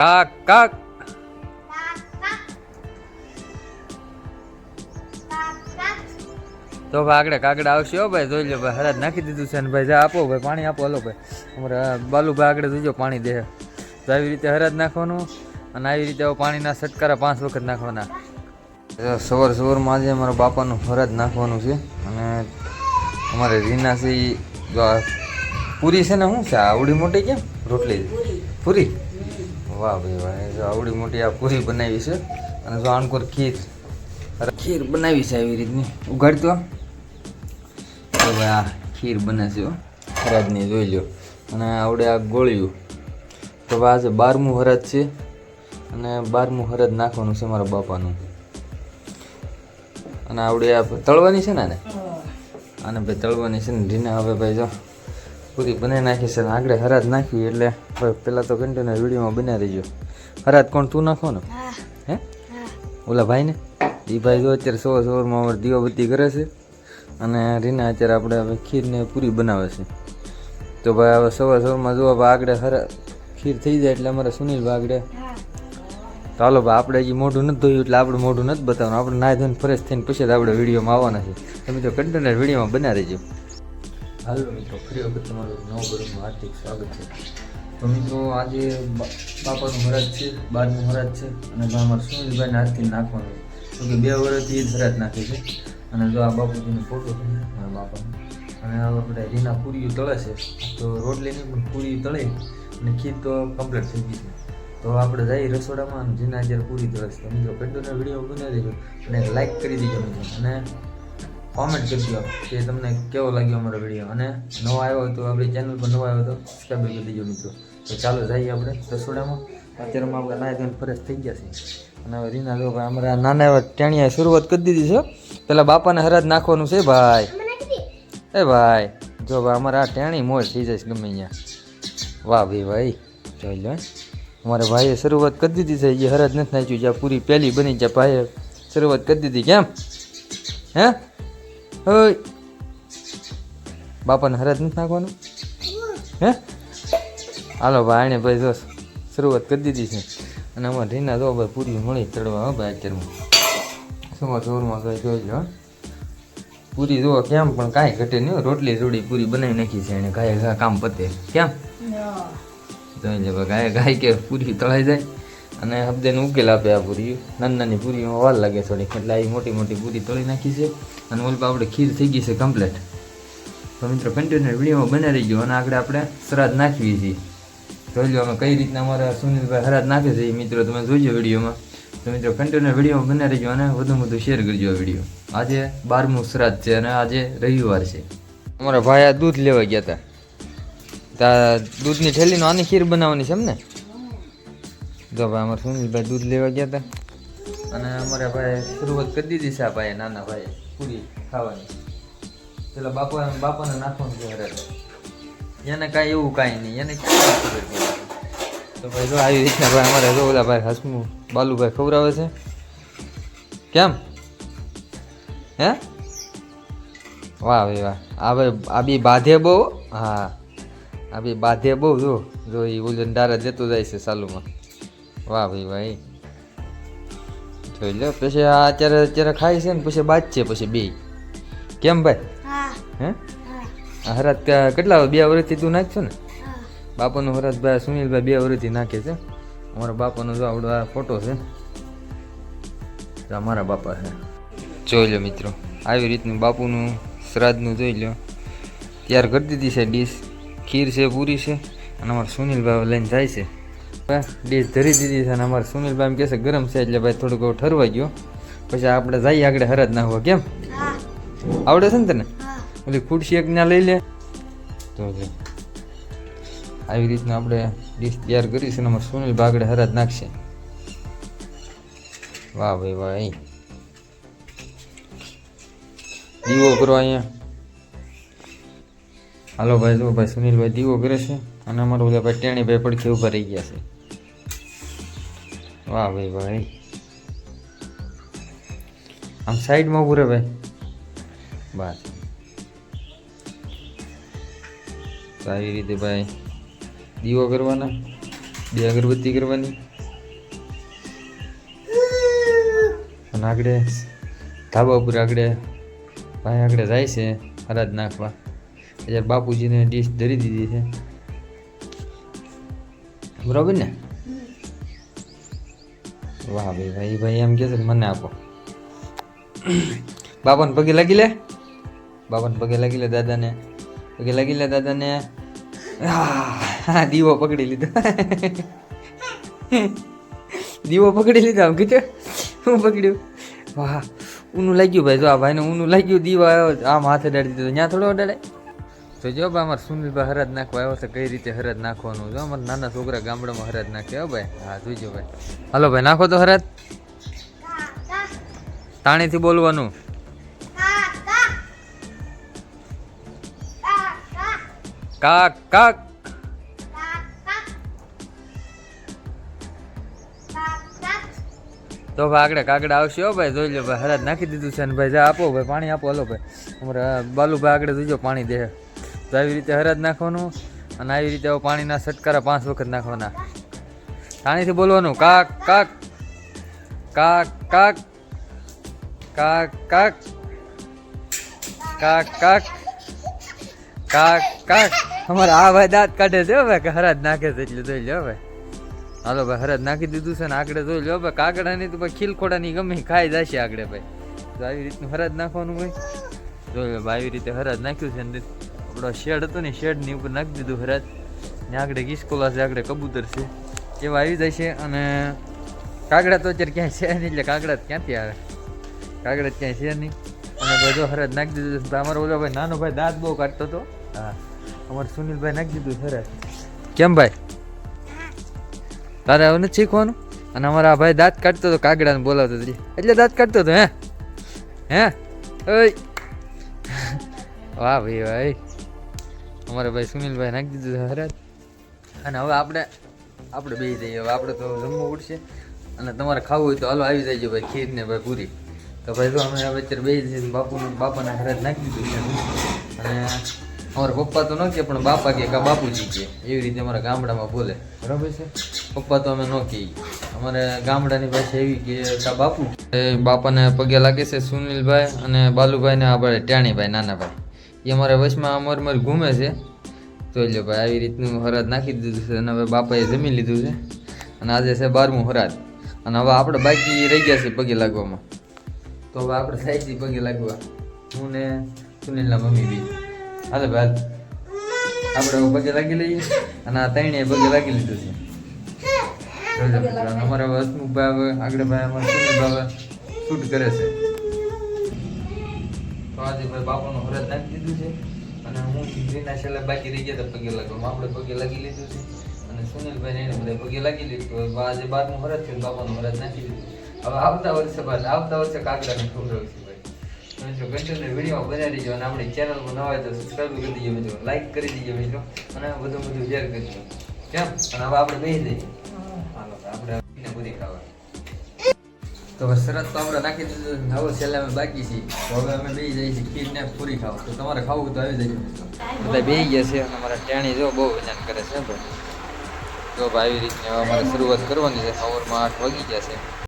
કાક. કાક તો ભાઈ આગળ કાગડા આવશે હો ભાઈ જોઈ લો ભાઈ હરાજ નાખી દીધું છે ને ભાઈ જા આપો ભાઈ પાણી આપો હલો ભાઈ. અમારા બાલુભાઈ આગળ જોઈજો પાણી દે. તો આવી રીતે હરાજ નાખવાનું અને આવી રીતે પાણીના સટકારા પાંચ વખત નાખવાના. સવાર સવારમાં આજે અમારા બાપાનું હરાજ નાખવાનું છે અને અમારે રીના છે પૂરી છે ને શું છે? આવડી મોટી કેમ? રોટલી? પૂરી? વાહ ભાઈ વાહ. જો આવડી મોટી આ પૂરી બનાવી છે. અને જો આનકોર ખીર. અરે ખીર બનાવી છે આવી રીતની. ઉઘાડતો તો. ભાઈ આ ખીર બને છે હરાજની જોઈ લો અને આવડે આ ગોળિયું તો ભાઈ આજે બારમું હરાજ છે. અને બારમું હરાજ નાખવાનું છે મારા બાપાનું. અને આવડે આ તળવાની છે ને આને? આને ભાઈ તળવાની છે ને ઢીને હવે ભાઈ જો. પૂરી બનાવી નાખી છે આગળ હરાજ નાખી એટલે ભાઈ પહેલાં તો કન્ટિન્યુ વિડીયોમાં બનાવી દેજો. હરાજ કોણ? તું નાખો ને. હે. ઓલા ભાઈને એ ભાઈ જો અત્યારે સવાર સોરમાં અમારે દીવાબત્તી કરે છે અને રીના અત્યારે આપણે હવે ખીરને પૂરી બનાવે છે. તો ભાઈ હવે સવાર સવારમાં જો હવે આગળ હરા ખીર થઈ જાય એટલે અમારે સુનિલ આગળ. ચાલો ભાઈ આપણે હજી મોઢું નથી ધોયું એટલે આપણે મોઢું નથી બતાવવાનું. આપણે નાહી ધોઈને ફ્રેશ થઈને પછી જ આપણે વિડીયોમાં આવવાના છે. તમે તો કન્ટેનર વિડીયોમાં બનાવી રહેજો હાલો મિત્રો, ફરી વખત તમારું નવ બરોબર હાર્દિક સ્વાગત છે. તો મિત્રો, આજે બાપાનું હરાજ છે બારનું હરાજ છે, અને અમારા સુનિલભાઈને હાથથી નાખવાનું તો કે બે વર્ષથી જ હરાજ નાખે છે. અને જો આ બાપુજીનો ફોટો છે, મારા બાપાનો. અને આપણે રીના પૂરીઓ તળે છે. તો રોટલીની પણ પૂરી તળે, અને ખીર તો કમ્પ્લીટ થઈ ગઈ છે. તો આપણે જઈએ રસોડામાં જીના જ્યારે પૂરી તળે છે. તો મિત્રો કંટિન્યુ વીડિયો બનાવી દેજો અને લાઈક કરી દેજો મિત્રો. અને કોમેન્ટ કરજો, કે તમને કેવો લાગ્યો અમારો વીડિયો અને નવો આવ્યો તો આપણી ચેનલ પર નવો આવ્યો તો સબસ્ક્રાઈબ કરી દેજો મિત્રો. તો ચાલો જઈએ આપણે રસોડામાં. અત્યારમાં આપણે નાય ધોઈને ફરેશ થઈ ગયા છે અને હવે રીના જો ભાઈ અમારા નાના એવા ટેણીયાએ શરૂઆત કરી દીધી છે. પેલા બાપાને હરાજ નાખવાનું છે, ભાઈ. એ ભાઈ, જો ભાઈ અમારે આ ટેણી મોજ થઈ જાય ગમે અહીંયા વાહ ભાઈ ભાઈ, જોઈ લો અમારા ભાઈએ શરૂઆત કરી દીધી છે એ હરાજ નથી નાખ્યું, જ્યાં પૂરી પહેલી બની જ્યાં ભાઈએ શરૂઆત કરી દીધી. કેમ? હે? ઓય બાપાને હરાજ નથી નાખવાનું? હે? હાલો ભાઈ આણે ભાઈ જો શરૂઆત કરી દીધી છે. અને અમારે રીના જો ભાઈ પૂરી મળી ચડવા હો ભાઈ અત્યારમાં સવાર સવારમાં ભાઈ જોઈ લો પૂરી જો કેમ પણ કાંઈ ઘટે નહીં રોટલી જોડી પૂરી બનાવી નાખી છે એને ગાય ઘા કામ પતે. કેમ? જોઈ લે ભાઈ ગાય ગાય કે પૂરી તળાઈ જાય. અને હબદેને ઉકેલ આપે આ પૂરી નાની નાની પૂરીમાં વાર લાગે થોડીક, એટલે આવી મોટી મોટી પૂરી તળી નાખી છે. અને ઓલ આપણે ખીર થઈ ગઈ છે કમ્પ્લેટ તો મિત્રો કન્ટિન્યુ વિડીયોમાં બને ગયો અને આગળ આપણે શ્રાદ્ધ નાખવી છીએ જોઈ લો અમે કઈ રીતના અમારા સુનિલભાઈ હરાજ નાખે છે એ મિત્રો, તમે જોઈજો વિડીયોમાં. તો મિત્રો કન્ટિન્યુ વિડીયોમાં બને ગયો અને વધુ વધુ શેર કરજો વીડિયો. આજે બારમું શ્રાદ્ધ છે અને આજે રવિવાર છે. અમારા ભાઈ આ દૂધ લેવા ગયા હતા તા દૂધની થેલીનો આની ખીર બનાવવાની છે એમ ને જો ભાઈ અમારે સુનિલભાઈ દૂધ લેવા ગયા હતા. અને અમારા ભાઈ શરૂઆત કરી દીધી છે આ ભાઈ નાના ભાઈ પૂરી ખાવાની. પેલા બાપા બાપાને નાખવાનું છે હરે એને કાંઈ એવું કાંઈ નહીં, એને? તો ભાઈ જો આવી રીતના ભાઈ અમારે જો ઓલા ભાઈ હસમુ, બાલુભાઈ ખવડાવે છે. કેમ? હે? વાહ ભાઈ વાહ. આ ભાઈ, આ બી બાધે બહુ? હા. આ બી બાધે બહુ, જો. જો એ ઓલું ડારા જતો જાય છે સાલુમાં. વાહ ભાઈ ભાઈ જોઈ લો પછી આ અત્યારે અત્યારે ખાય છે ને પછી બાદ છે પછી બે. કેમ ભાઈ? હે. કા- કેટલા બે વર્ષથી તું નાખશો ને? બાપાનો હરાજ ભાઈ સુનિલભાઈ બે વર્ષથી નાખે છે. અમારા બાપાનો જો આવડો આ ફોટો છે. અમારા બાપા છે. જોઈ લો મિત્રો આવી રીતનું બાપુનું શ્રાદ્ધનું જોઈ લો. તૈયાર કરી દીધી છે ડીશ. ખીર છે પૂરી છે અને અમારા સુનિલભાઈ લઈને જાય છે. ડીશ ધરી દીધી છે અને અમારે સુનિલભાઈ એમ કહે ગરમ છે એટલે ભાઈ થોડુંક એવું ઠરવા ગયો. પછી આપણે જઈએ આગળ હરાજ નાખવા કેમ? આવડે છે ને તને? ઓલી ખુરશી એક ના લઈ લે. તો આવી રીતના આપણે ડીશ તૈયાર કરીશું અને અમારે સુનિલ આગળ હરાજ નાખશે. વાહ ભાઈ વાહ અહીં દીવો કરો અહીંયા. હાલો ભાઈ જો ભાઈ સુનિલભાઈ દીવો કરે છે અને અમારો બધા ભાઈ ટેણીભાઈ પડખે ઊભા રહી ગયા છે. વાહ ભાઈ ભાઈ. આમ સાઈડમાં ઊભું રહે ભાઈ. બસ. તો આવી રીતે ભાઈ, દીવો કરવાના, બે અગરબત્તી કરવાની. અને આગળ ધાબા ઉપર આગળ ભાઈ આગળ જાય છે હરાજ નાખવા. અત્યારે બાપુજીને ડીશ ધરી દીધી છે. બરાબર ને? વાહ ભાઈ ભાઈ ભાઈ, એમ કહે છે મને આપો. બાપાને પગે લાગી લે? બાપાને પગે લાગી લે દાદાને. પગે લાગી લે દાદાને. હા દીવો પકડી લીધો. દીવો પકડી લીધો, આમ કીધું. હું પકડ્યું? વાહ, ઊનું લાગ્યું ભાઈ, જો આ ભાઈને ઊનું લાગ્યું, દીવો આમ હાથે ડાળી દીધો. ત્યાં થોડો અડાડે. તો જો ભાઈ, અમારે સુનિલભાઈ હરાજ નાખવા આવ્યો છે, કઈ રીતે હરાજ નાખવાનું જો અમારા નાના છોકરા ગામડામાં હરાજ નાખે, હો ભાઈ. હા, જોઈજો ભાઈ. હાલો ભાઈ, નાખો તો હરાજ. તાણીથી બોલવાનું. કાક કાક. તો ભાઈ, આગળ કાગડા આવશે ભાઈ. જોઈ લો ભાઈ, હરાજ નાખી દીધું છે ને ભાઈ, જા આપો ભાઈ, પાણી આપો, હલો ભાઈ. અમારા બાલુભાઈ આગળ જોઈજો પાણી દે. તો આવી રીતે હરાજ નાખવાનું અને આવી રીતે પાણીના સટકારા પાંચ વખત નાખવાના. પાણીથી બોલવાનું, કાક કાક કાક કાક કાક કાક કાક કાક કાક કાક. અમારા આ ભાઈ દાંત કાઢે છે હવે હરાજ નાખે છે એટલે જોઈ લો હવે હાલો ભાઈ, હરાજ નાખી દીધું છે ને આગળ જોઈ લો ભાઈ કાગડાની તો ભાઈ ખીલખોડાની ગમે ખાઈ જશે આગળ ભાઈ. તો આવી રીતનું હરાજ નાખવાનું ભાઈ જોઈ લો ભાઈ, આવી રીતે હરાજ નાખ્યું છે ને. આપણો શેડ હતો ને શેડની ઉપર નાખી દીધું હરાજ. ને આગળ કિસકોલા છે આગળ કબૂતર છે. એવા આવી જાય છે અને કાગડા તો અત્યારે ક્યાંય છે નહીં એટલે કાગડા ક્યાંથી આવે? કાગડા ક્યાંય છે નહીં. અને જો હરાજ નાખી દીધું. અમારો ઓલો ભાઈ નાનો ભાઈ દાંત બહુ કાઢતો હતો. હા. અમારે સુનિલભાઈ નાખી દીધું હરાજ. કેમ ભાઈ? તારે હવે નથી શીખવાનું? અને અમારા ભાઈ દાંત કાઢતો હતો કાગડાને બોલાવતો એટલે દાંત કાઢતો હતો હે? હે? ઓય. વાહ ભાઈ ભાઈ. અમારા ભાઈ સુનિલભાઈ નાખી દીધું છે હરાજ. અને હવે આપણે આપણે બે જઈએ. હવે આપણે તો જમવું ઉડશે અને તમારે ખાવું હોય તો હાલો આવી જાય ભાઈ, ખીર ને ભાઈ પૂરી. તો ભાઈ તો અમે અત્યારે બે જઈએ બાપુ બાપાના હરાજ નાખી દીધું છે. અને અમારા પપ્પા તો ન કહે, પણ બાપા કે કા બાપુજી કે એવી રીતે અમારા ગામડામાં બોલે. બરાબર છે? પપ્પા તો અમે ન કહીએ. અમારે ગામડાની પાસે એવી કે કા બાપુ બાપાને પગે લાગે છે સુનિલભાઈ અને બાલુભાઈ ને આપણે ટાણીભાઈ નાના ભાઈ એ અમારા વચમાં અમાર માર ઘૂમે છે. જોઈ લો ભાઈ, આવી રીતનું હરાજ નાખી દીધું છે અને હવે બાપાએ જમી લીધું છે. અને આજે છે બારમું હરાજ. અને હવે આપણે બાકી રહી ગયા છે પગે લાગવામાં. તો હવે આપણે થાય છે પગે લાગવા. હું ને સુનિલના મમ્મી બી. હાલે ભાઈ આપણે પગે લાગી લઈએ. અને આ ત્રણેય પગે લાગી લીધું છે. અમારા હવે હસમુખભાઈ આગળ ભાઈ અમારા સુનિલ ભાઈ શૂટ કરે છે. તો આજે ભાઈ બાપાનું હરજ નાખી દીધું છે અને હું રીના છેલ્લે બાકી રહી ગયા પગે લાગવા. આપણે પગે લાગી લીધું છે અને સુનિલભાઈ એને બધા પગે લાગી લીધું. આજે બારનું હરજ છે બાપાનું હરજ નાખી દીધું. હવે આવતા વર્ષે બાદ આવતા વર્ષે કાગડાને ખવડાવશું ભાઈ. તમે જો કન્ટિન્યુ વીડિયો બનાવી દીજો અને આપણી ચેનલમાં નવા હોય તો સબસ્ક્રાઈબ કરી દીજો મિત્રો. લાઈક કરી દીજો મિત્રો. અને બધું બધું શેર કરજો કેમ? અને હવે આપણે બેસી જઈએ. હાલો આપણે બધી ખાવા તો શરત તો આપણે નાખી દીધું. હવે છેલ્લે અમે બાકી છીએ. તો હવે અમે બે જઈએ છીએ ખીર ને પૂરી ખાવ. તો તમારે ખાવું તો આવી જજો. એટલે બે ગયા છે અને અમારા ટેણી જો બહુ વજન કરે છે જો ભાઈ, આવી રીતની હવે અમારે શરૂઆત કરવાની છે. સવારમાં આઠ વાગી ગયા છે.